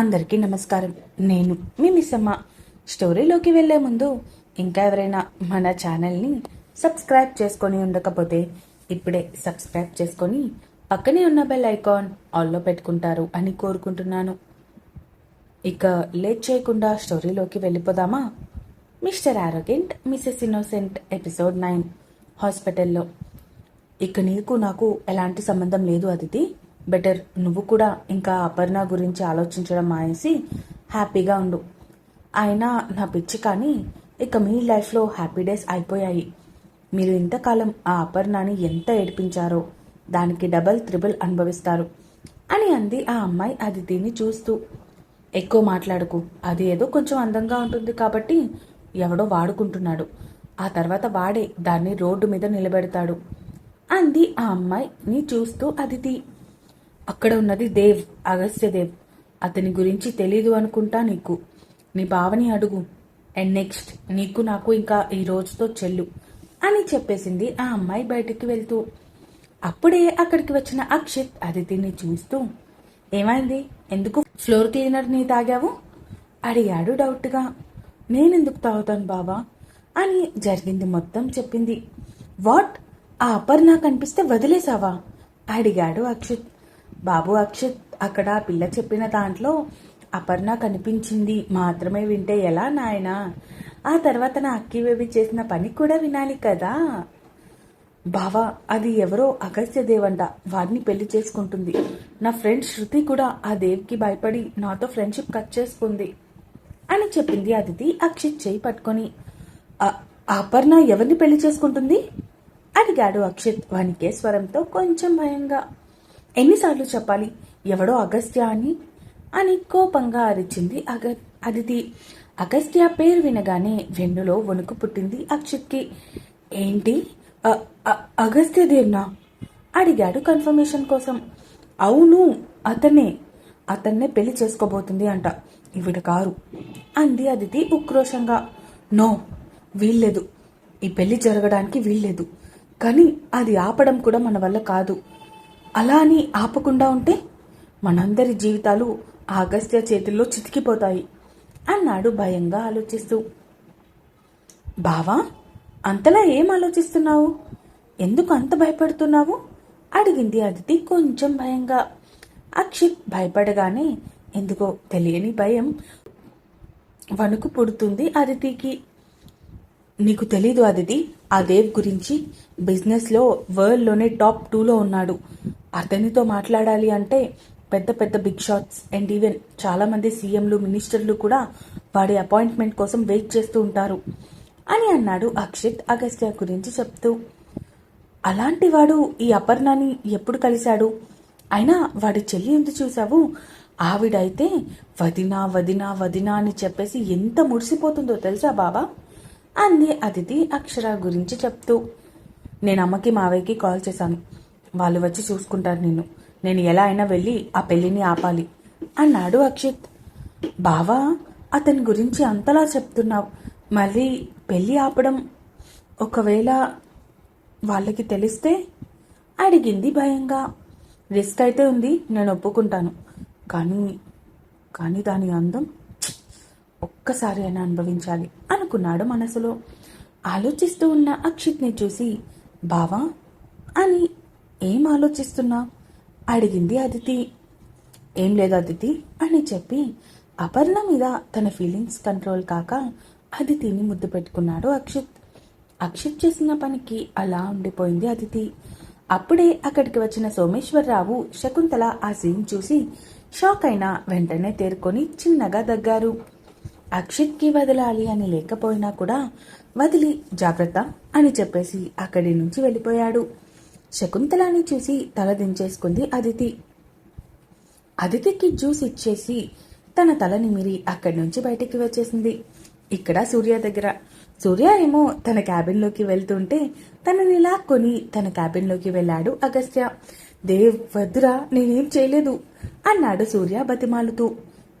అందరికీ నమస్కారం. నేను మీ మిస్సమ్మ. స్టోరీలోకి వెళ్ళే ముందు ఇంకా ఎవరైనా మన ఛానల్ని సబ్స్క్రైబ్ చేసుకొని ఉండకపోతే ఇప్పుడే సబ్స్క్రైబ్ చేసుకొని పక్కనే ఉన్న బెల్ ఐకాన్ ఆల్లో పెట్టుకుంటారు అని కోరుకుంటున్నాను. ఇక లేట్ చేయకుండా స్టోరీలోకి వెళ్ళిపోదామా? Mister arrogant Mrs innocent episode nine హాస్పిటల్లో. ఇక నీకు నాకు ఎలాంటి సంబంధం లేదు అదితి. బెటర్. నువ్వు కూడా ఇంకా అపర్ణ గురించి ఆలోచించడం మానేసి హ్యాపీగా ఉండు. అయినా నా పిచ్చి కానీ ఇక మీ లైఫ్లో హ్యాపీ డేస్ అయిపోయాయి. మీరు ఇంతకాలం ఆ అపర్ణని ఎంత ఏడిపించారో దానికి డబల్ త్రిబుల్ అనుభవిస్తారు అని అంది ఆ అమ్మాయి అదితిని చూస్తూ. ఎక్కువ మాట్లాడుకు అది ఏదో కొంచెం అందంగా ఉంటుంది కాబట్టి ఎవడో వాడుకుంటున్నాడు. ఆ తర్వాత వాడే దాన్ని రోడ్డు మీద నిలబెడతాడు. అంది ఆ అమ్మాయిని చూస్తూ అదితి. అక్కడ ఉన్నది దేవ్ అగస్త్యదేవ్ అతని గురించి తెలీదు అనుకుంటా నీకు. నీ బావని అడుగు. అండ్ నెక్స్ట్ నీకు నాకు ఇంకా ఈ రోజుతో చెల్లు అని చెప్పేసింది ఆ అమ్మాయి బయటికి వెళ్తూ. అప్పుడే అక్కడికి వచ్చిన అక్షిత్ అదితిని చూస్తూ ఏమైంది? ఎందుకు ఫ్లోర్ క్లీనర్ని తాగావు? అడిగాడు డౌట్గా. నేనెందుకు తాగుతాను బావా? అని జరిగింది మొత్తం చెప్పింది. వాట్? ఆ అపర్ణ కనిపిస్తే వదిలేసావా అడిగాడు అక్షిత్. బాబు అక్షిత్ అక్కడ పిల్ల చెప్పిన దాంట్లో అపర్ణ కనిపించింది. మాత్రమే వింటే ఎలా నాయనా? ఆ తర్వాత నా అక్కి బేబీ చేసిన పని కూడా వినాలి కదా? బావా అది ఎవరో అగస్త్యదేవ్ అంట వాడిని పెళ్ళి చేసుకుంటుంది. నా ఫ్రెండ్ శృతి కూడా ఆ దేవ్కి భయపడి నాతో ఫ్రెండ్షిప్ కట్ చేసుకుంది అని చెప్పింది అతిథి అక్షిత్ చేయి పట్టుకొని. అపర్ణ ఎవరిని పెళ్ళి చేసుకుంటుంది? అడిగాడు అక్షిత్. వానికే స్వరంతో కొంచెం భయంగా. ఎన్నిసార్లు చెప్పాలి? ఎవడో అగస్త్య అని? అని కోపంగా అరిచింది అగ అదితి. అగస్త్య పేరు వినగానే వెన్నులో వణుకు పుట్టింది అక్షిత్కి. ఏంటి? అగస్త్య దేవ్నా? అడిగాడు కన్ఫర్మేషన్ కోసం. అవును అతనే. అతన్నే పెళ్ళి చేసుకోబోతుంది అంట. ఇవిడ కారు. అంది అదితి ఉక్రోషంగా. నో వీల్లేదు. ఈ పెళ్ళి జరగడానికి వీల్లేదు. కానీ అది ఆపడం కూడా మన వల్ల కాదు. అలా అని ఆపకుండా ఉంటే మనందరి జీవితాలు ఆగస్త్య చేతుల్లో చితికిపోతాయి అన్నాడు భయంగా ఆలోచిస్తూ. బావా అంతలా ఏం ఆలోచిస్తున్నావు? ఎందుకు అంత భయపడుతున్నావు? అడిగింది అదితి కొంచెం భయంగా. అక్షిత్ భయపడగానే ఎందుకో తెలియని భయం వణుకు పుడుతుంది అదితికి. నీకు తెలీదు అదితి ఆ దేవ్ గురించి బిజినెస్లో వరల్డ్లోనే టాప్ టూలో ఉన్నాడు. అతనితో మాట్లాడాలి అంటే పెద్ద పెద్ద బిగ్ షాట్స్ అండ్ ఈవెన్ చాలామంది సీఎంలు మినిస్టర్లు కూడా వాడి అపాయింట్మెంట్ కోసం వెయిట్ చేస్తూ ఉంటారు అని అన్నాడు అక్షిత్ అగస్త్య గురించి చెప్తూ. అలాంటి వాడు ఈ అపర్ణాని ఎప్పుడు కలిశాడు? అయినా వాడి చెల్లి ఎందుకు చూసావు ఆవిడైతే వదినా వదినా వదినా అని చెప్పేసి ఎంత మురిసిపోతుందో తెలుసా బాబా? అంది అతిథి అక్షర గురించి చెప్తూ. నేను అమ్మకి మావయ్యకి కాల్ చేశాను. వాళ్ళు వచ్చి చూసుకుంటారు నిన్ను. నేను ఎలా అయినా వెళ్ళి ఆ పెళ్ళిని ఆపాలి. అన్నాడు అక్షిత్. బావా అతని గురించి అంతలా చెప్తున్నావు. మళ్ళీ పెళ్ళి ఆపడం ఒకవేళ వాళ్ళకి తెలిస్తే? అడిగింది భయంగా. రిస్క్ అయితే ఉంది నేను ఒప్పుకుంటాను. కానీ కానీ దాని అందం ఒక్కసారి అయినా అనుభవించాలి అనుకున్నాడు మనసులో. ఆలోచిస్తూ ఉన్న అక్షిత్ని చూసి బావా అని ఏం ఆలోచిస్తున్నా? అడిగింది అదితి. ఏం లేదు అదితి అని చెప్పి అపర్ణ మీద తన ఫీలింగ్స్ కంట్రోల్ కాక అదితిని ముద్దు పెట్టుకున్నాడు అక్షిత్. అక్షిత్ చేసిన పనికి అలా ఉండిపోయింది అదితి. అప్పుడే అక్కడికి వచ్చిన సోమేశ్వరరావు శకుంతల ఆ సీన్ చూసి షాక్ అయినా వెంటనే తేరుకొని చిన్నగా దగ్గారు. అక్షిత్కి వదలాలి అని లేకపోయినా కూడా వదిలి జాగ్రత్త అని చెప్పేసి అక్కడి నుంచి వెళ్ళిపోయాడు. శకుంతలాని చూసి తల దించేసుకుంది అదితి. అదితికి జ్యూస్ ఇచ్చేసి తన తల నిమిరి అక్కడి నుంచి బయటికి వచ్చేసింది. ఇక్కడ సూర్య దగ్గర. సూర్య ఏమో తన క్యాబిన్లోకి వెళ్తుంటే తనని లాక్కొని తన క్యాబిన్లోకి వెళ్ళాడు అగస్త్య. దేవ్ వద్దురా నేనేం చేయలేదు అన్నాడు సూర్య బతిమాలుతూ.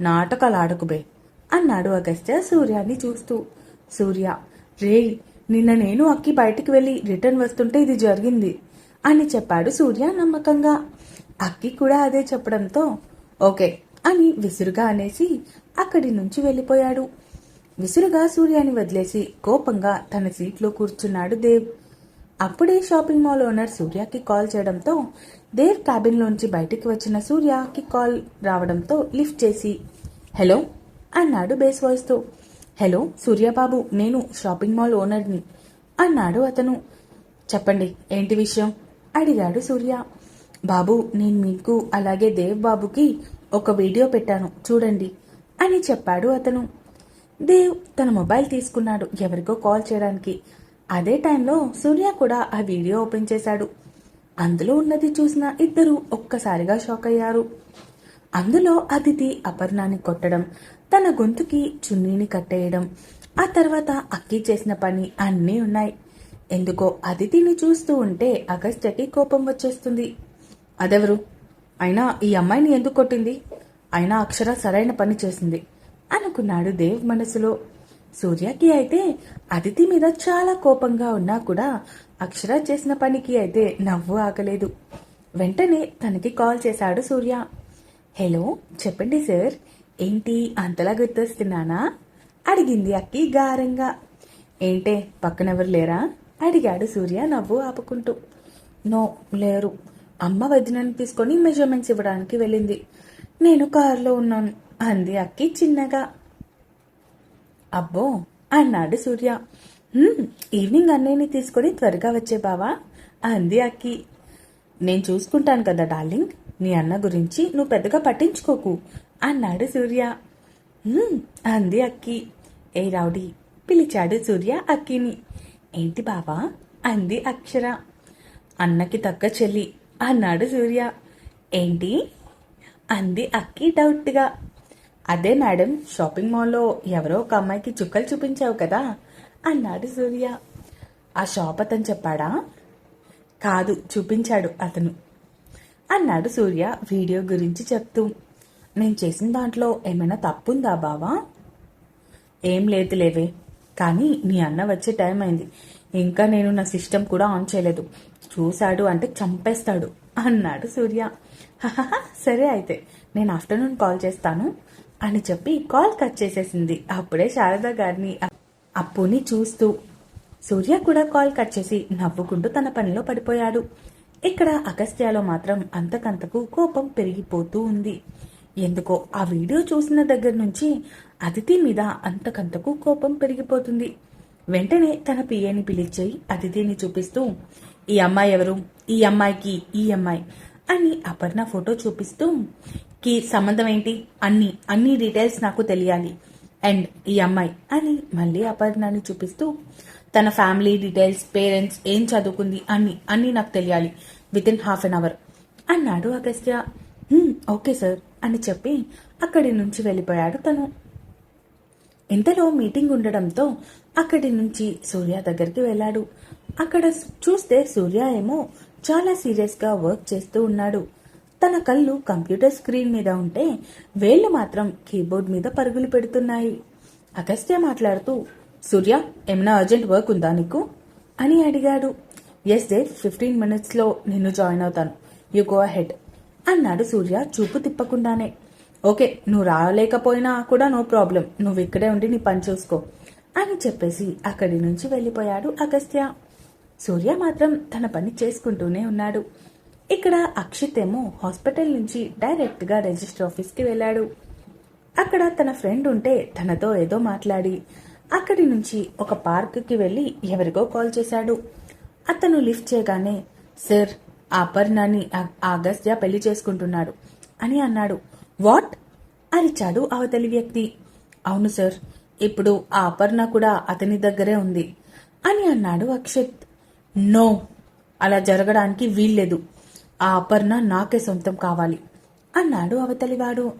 నాటకాలు ఆడకుబే అన్నాడు అగస్త్య సూర్యాన్ని చూస్తూ. సూర్య రే నిన్న నేను అక్కి బయటికి వెళ్ళి రిటర్న్ వస్తుంటే ఇది జరిగింది. అని చెప్పాడు సూర్య నమ్మకంగా. అక్కి కూడా అదే చెప్పడంతో ఓకే అని విసురుగా అనేసి అక్కడి నుంచి వెళ్ళిపోయాడు. విసురుగా సూర్యాని వదిలేసి కోపంగా తన సీట్లో కూర్చున్నాడు దేవ్. అప్పుడే షాపింగ్ మాల్ ఓనర్ సూర్యకి కాల్ చేయడంతో దేవ్ క్యాబిన్లోంచి బయటికి వచ్చిన సూర్యకి కాల్ రావడంతో లిఫ్ట్ చేసి హలో అన్నాడు బేస్ వాయిస్తో. హలో సూర్యబాబు నేను షాపింగ్ మాల్ ఓనర్ని అన్నాడు అతను. చెప్పండి ఏంటి విషయం? అడిగాడు సూర్య. బాబు నేను మీకు అలాగే దేవ్ బాబుకి ఒక వీడియో పెట్టాను చూడండి అని చెప్పాడు అతను. దేవ్ తన మొబైల్ తీసుకున్నాడు ఎవరికో కాల్ చేయడానికి. అదే టైంలో సూర్య కూడా ఆ వీడియో ఓపెన్ చేశాడు. అందులో ఉన్నది చూసిన ఇద్దరు ఒక్కసారిగా షాక్ అయ్యారు. అందులో అతిథి అపర్ణాన్ని కొట్టడం తన గొంతుకి చున్నీని కట్టేయడం ఆ తర్వాత అక్కి చేసిన పని అన్నీ ఉన్నాయి. ఎందుకో అదితిని చూస్తూ ఉంటే అగస్త్యకి కోపం వచ్చేస్తుంది. అదెవరు? అయినా ఈ అమ్మాయిని ఎందుకు కొట్టింది? అయినా అక్షర సరైన పని చేసింది. అనుకున్నాడు దేవ్ మనసులో. సూర్యకి అయితే అదితి మీద చాలా కోపంగా ఉన్నా కూడా అక్షర చేసిన పనికి అయితే నవ్వు ఆగలేదు. వెంటనే తనకి కాల్ చేశాడు సూర్య. హలో చెప్పండి సార్. ఏంటి అంతలా గుర్తొస్తున్నానా? అడిగింది అక్కి గారంగా. ఏంటే పక్కనెవరు లేరా? అడిగాడు సూర్య నవ్వు ఆపుకుంటూ. నో లేరు. అమ్మ వదినని తీసుకొని మెజర్మెంట్స్ ఇవ్వడానికి వెళ్ళింది. నేను కారులో ఉన్నాను అంది అక్కి చిన్నగా. అబ్బో అన్నాడు సూర్య. ఈవినింగ్ అన్నయ్యని తీసుకొని త్వరగా వచ్చే బావా అంది అక్కి. నేను చూసుకుంటాను కదా డార్లింగ్ నీ అన్న గురించి నువ్వు పెద్దగా పట్టించుకోకు అన్నాడు సూర్య. అంది అక్కి. ఏ రౌడీ పిలిచాడు సూర్య అక్కిని. ఏంటి బావా? అంది అక్షర. అన్నకి తగ్గ చెల్లి. అన్నాడు సూర్య. ఏంటి? అంది అక్కి డౌట్గా. అదే మేడం షాపింగ్ మాల్లో ఎవరో ఒక అమ్మాయికి చుక్కలు చూపించావు కదా? అన్నాడు సూర్య. ఆ షాప్ అతను చెప్పాడా? కాదు చూపించాడు అతను. అన్నాడు సూర్య వీడియో గురించి చెప్తూ. నేను చేసిన దాంట్లో ఏమైనా తప్పుందా బావా? ఏం లేదు లేవే కానీ నీ అన్న వచ్చే టైం అయింది. ఇంకా నేను నా సిస్టమ్ కూడా ఆన్ చేయలేదు. చూశాడు అంటే చంపేస్తాడు అన్నాడు సూర్య. సరే అయితే నేను ఆఫ్టర్నూన్ కాల్ చేస్తాను అని చెప్పి కాల్ కట్ చేసేసింది. అప్పుడే శారద గారిని అప్పుని చూస్తూ సూర్య కూడా కాల్ కట్ చేసి నవ్వుకుంటూ తన పనిలో పడిపోయాడు. ఇక్కడ అగస్త్యాలో మాత్రం అంతకంతకు కోపం పెరిగిపోతూ ఉంది. ఎందుకో ఆ వీడియో చూసిన దగ్గర నుంచి అతిథి మీద అంతకంతకు కోపం పెరిగిపోతుంది. వెంటనే తన పిఏని పిలిచి అతిథిని చూపిస్తూ ఈ అమ్మాయి ఎవరు? ఈ అమ్మాయికి ఈ అమ్మాయి అని అపర్ణ ఫోటో చూపిస్తూ కి సంబంధం ఏంటి? అన్ని అన్ని డీటెయిల్స్ నాకు తెలియాలి. అండ్ ఈ అమ్మాయి అని మళ్ళీ అపర్ణని చూపిస్తూ తన ఫ్యామిలీ డీటెయిల్స్ పేరెంట్స్ ఏం చదువుకుంది? అన్ని అన్ని నాకు తెలియాలి. Within half an hour అన్నాడు అగస్త్య. Okay sir. అని చెప్పి అక్కడి నుంచి వెళ్ళిపోయాడు తను. ఇంతలో మీటింగ్ ఉండడంతో అక్కడి నుంచి సూర్య దగ్గరికి వెళ్ళాడు. అక్కడ చూస్తే సూర్య ఏమో చాలా సీరియస్గా వర్క్ చేస్తూ ఉన్నాడు. తన కళ్ళు కంప్యూటర్ స్క్రీన్ మీద ఉంటే వేళ్ళు మాత్రం కీబోర్డ్ మీద పరుగులు పెడుతున్నాయి. అగస్త్య మాట్లాడుతూ సూర్య ఏమైనా అర్జెంట్ వర్క్ ఉందా నీకు? అని అడిగాడు. ఎస్ దే ఫిఫ్టీన్ మినిట్స్లో నిన్ను జాయిన్ అవుతాను. యు గో అహెడ్ అన్నాడు సూర్య చూపు తిప్పకుండానే. ఓకే నువ్వు రాలేకపోయినా కూడా నో ప్రాబ్లం. నువ్వు ఇక్కడే ఉండి నీ పని చూసుకో అని చెప్పేసి అక్కడి నుంచి వెళ్ళిపోయాడు అగస్త్య. సూర్య మాత్రం తన పని చేసుకుంటూనే ఉన్నాడు. ఇక్కడ అక్షిత్ ఏమో హాస్పిటల్ నుంచి డైరెక్ట్గా రిజిస్టర్ ఆఫీస్కి వెళ్ళాడు. అక్కడ తన ఫ్రెండ్ ఉంటే తనతో ఏదో మాట్లాడి అక్కడి నుంచి ఒక పార్క్కి వెళ్ళి ఎవరికో కాల్ చేశాడు. అతను లిఫ్ట్ చేయగానే సార్ ఆ అపర్ణని అగస్త్య పెళ్ళి చేసుకుంటున్నాడు అని అన్నాడు. వాట్? అరిచాడు అవతలి వ్యక్తి. అవును సార్ ఇప్పుడు ఆ అపర్ణ కూడా అతని దగ్గరే ఉంది అని అన్నాడు అక్షిత్. నో అలా జరగడానికి వీల్లేదు. ఆ అపర్ణ నాకే సొంతం కావాలి అన్నాడు అవతలివాడు.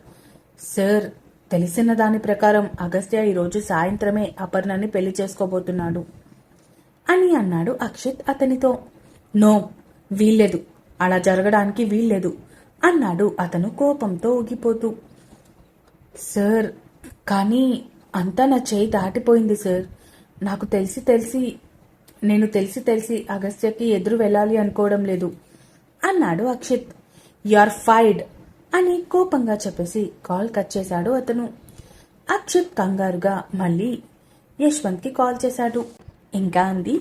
సార్ తెలిసిన దాని ప్రకారం అగస్త్య ఈరోజు సాయంత్రమే అపర్ణని పెళ్ళి చేసుకోబోతున్నాడు అని అన్నాడు అక్షిత్ అతనితో. నో వీల్లేదు. అలా జరగడానికి వీల్లేదు. అన్నాడు అతను కోపంతో ఊగిపోతూ. సార్ కానీ అంతా నా చేయి దాటిపోయింది సార్. నాకు తెలిసి తెలిసి నేను తెలిసి తెలిసి అగస్త్యకి ఎదురు వెళ్ళాలి అనుకోవడం లేదు. అన్నాడు అక్షిత్. ఆర్ ఫైడ్ అని కోపంగా చెప్పేసి కాల్ కట్ చేశాడు అతను. అక్షిత్ కంగారుగా మళ్ళీ యశ్వంత్కి కాల్ చేశాడు. ఇంకా అంది?